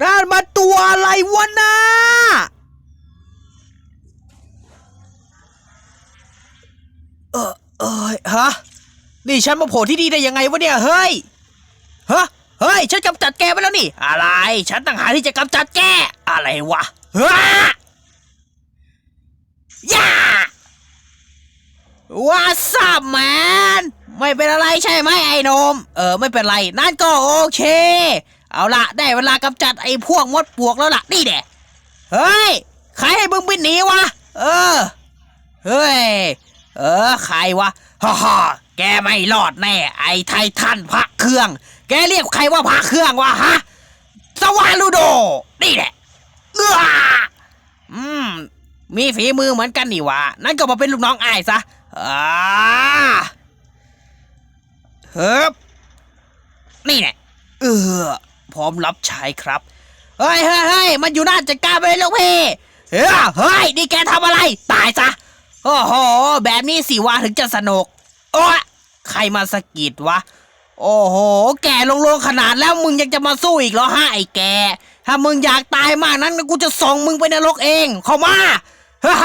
นั่นมันตัวอะไรวะนะเออเอยฮะ นี่ฉันมาโผล่ที่นี่ได้ยังไงวะเนี่ย เฮ้ย ฮะ เฮ้ย ฉันกำจัดแกไปแล้วนี่ อะไร ฉันต่างหากที่จะกำจัดแก อะไรวะฮะย่าว่าสับแมน ไม่เป็นอะไรใช่ไหมไอ้นม เออ ไม่เป็นไร นั่นก็โอเค เอาละได้เวลากำจัดไอ้พวกมดปลวกแล้วล่ะ นี่แน่เฮ้ย ใครให้มึงบินหนีวะ เออ เฮ้ย เออ ใครวะ ฮ่าฮ่าแกไม่รอดแน่ ไอ้ไททันพระเครื่อง แกเรียกใครว่าพระเครื่องวะฮะ สวาลูโด นี่แหละเอื้ออืม มีฝีมือเหมือนกันนี่วะ นั่นก็มาเป็นลูกน้องไอ้ซะอ่าเฮ้บนี่แหละเออ พร้อมรับใช้ครับ เฮ้ยเฮ้ยเฮ้ยมันอยู่น่านจัดการไปเลยลูกพี่เฮ้ยเฮ้ยนี่แกทำอะไร ตายซะ โอ้โห แบบนี้สิวะถึงจะสนุก โอ้ใครมาสะกิดวะ โอ้โห แกลงโลงขนาดแล้วมึงยังจะมาสู้อีกเหรอฮะไอ้แก ถ้ามึงอยากตายมากนั้นกูจะส่งมึงไปนรกเอง เข้ามาฮ่า